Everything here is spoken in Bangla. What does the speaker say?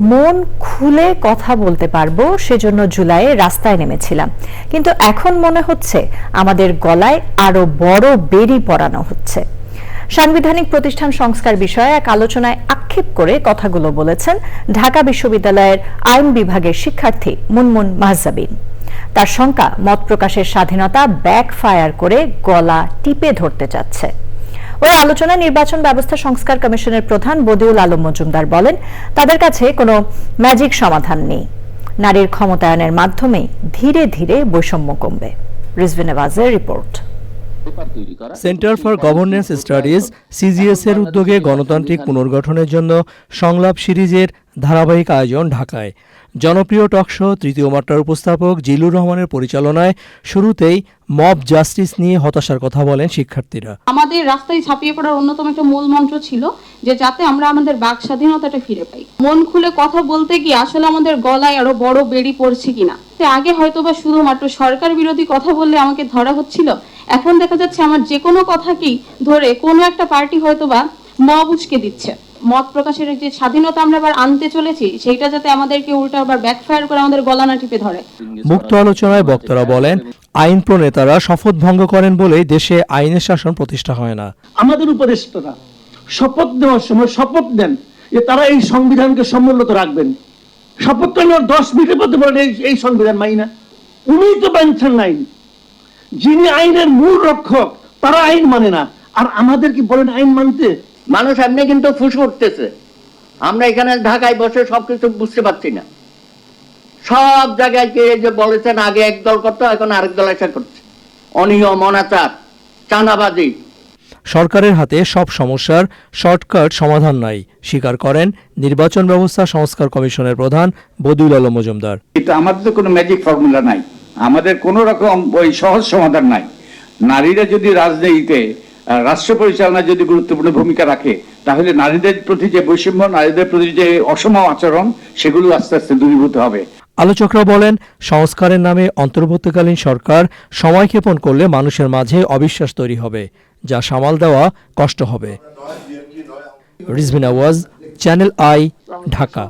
মন খুলে কথা বলতে পারব, সেজন্য জুলাইয়ে রাস্তায় নেমেছিলাম। কিন্তু এখন মনে হচ্ছে আমাদের গলায় আরও বড় বেরি পরানো হচ্ছে। সাংবিধানিক প্রতিষ্ঠান সংস্কার বিষয়ে এক আলোচনায় আক্ষেপ করে কথাগুলো বলেছেন ঢাকা বিশ্ববিদ্যালয়ের আইন বিভাগের শিক্ষার্থী মুনমুন মাহজাবিন। তার শঙ্কা, মত প্রকাশের স্বাধীনতা ব্যাকফায়ার করে গলা টিপে ধরতে চাচ্ছে। ওই আলোচনায় নির্বাচন ব্যবস্থা সংস্কার কমিশনের প্রধান বদিউল আলম মজুমদার বলেন তাদের কাছে কোনো ম্যাজিক সমাধান নেই। নারীর ক্ষমতায়নের মাধ্যমে ধীরে ধীরে বৈষম্য কমবে। Rizvi report. Centre for governance studies CGS এর উদ্যোগে গণতান্ত্রিক পুনর্গঠনের জন্য সংলাপ সিরিজের ধারাবাহিক আয়োজন ঢাকায়। জনপ্রিয় টকশো তৃতীয় মাত্রার উপস্থাপক জিলুর রহমানের পরিচালনায় শুরুতেই মব জাস্টিস নিয়ে হতাশার কথা বলেন শিক্ষার্থীরা। আমাদের রাস্তায় ছাপিয়ে পড়ার অন্যতম একটা মূল মন্ত্র ছিল যে যাতে আমরা আমাদের বাক স্বাধীনতাটা ফিরে পাই। মন খুলে কথা বলতে গিয়ে আসলে আমাদের গলায় আরও বড় বেড়ি পড়ছে কিনা। আগে হয়তো বা শুধুমাত্র সরকার বিরোধী কথা বললে আমাকে ধরা হচ্ছিল। এখন দেখা যাচ্ছে আমার যে কোনো কথাকেই ধরে কোনো একটা পার্টি হয়তো বা মব উস্কে দিচ্ছে। মত প্রকাশের যে স্বাধীনতা আমরা আবার আনতে চলেছি সেইটা যাতে আমাদেরকে উল্টা আবার ব্যাকফায়ার করে আমাদের গলা না টিপে ধরে। মুক্ত আলোচনায় বক্তারা বলেন আইন প্রণেতারা শপথ ভঙ্গ করেন বলে দেশে আইনের শাসন প্রতিষ্ঠা হয় না। আমাদের উপদেষ্টারা শপথ দেওয়ার সময় শপথ দেন যে তারা এই সংবিধানকে সমুন্নত রাখবেন। শপথ নেওয়ার দশ মিনিটের মধ্যে বলেন এই- সংবিধান মাই না। উনিই তো মানছেন না আইন। যিনি আইনের মূল রক্ষক তারা আইন মানে না। আর আমাদের কি বলেন আইন মানতে? মানুষ এমনি কিন্তু ফুস উঠতেছে আমরা এখানে ঢাকায় বসে সবকিছু বুঝতে পারছি না। সব জায়গায় কে যে বলেছেন আগে এক দল করতো এখন আরেক দল এসে করছে। অনিয়ম অনাচার চাঁদাবাজি। সরকারের হাতে সব সমস্যার শর্টকাট সমাধান নাই। স্বীকার করেন নির্বাচন ব্যবস্থা সংস্কার কমিশনের প্রধান বদিউল আলম মজুমদার। এটা আমাদের তো কোনো ম্যাজিক ফর্মুলা নাই। আমাদের কোনো রকম ওই সহজ সমাধান নাই। নারীরা যদি রাজনীতিতে রাষ্ট্র পরিচালনায় যদি গুরুত্বপূর্ণ ভূমিকা রাখে, তাহলে নারীদের প্রতি যে বৈষম্য, নারীদের প্রতি যে অসম আচরণ, সেগুলো আস্তে আস্তে দূরীভূত হবে। আলোচকরা বলেন, সংস্কারের নামে অন্তর্বর্তীকালীন সরকার সময় ক্ষেপণ করলে মানুষের মাঝে অবিশ্বাস তৈরি হবে, যা সামাল দেওয়া কষ্ট হবে। রিজভিন আওয়াজ, চ্যানেল আই, ঢাকা।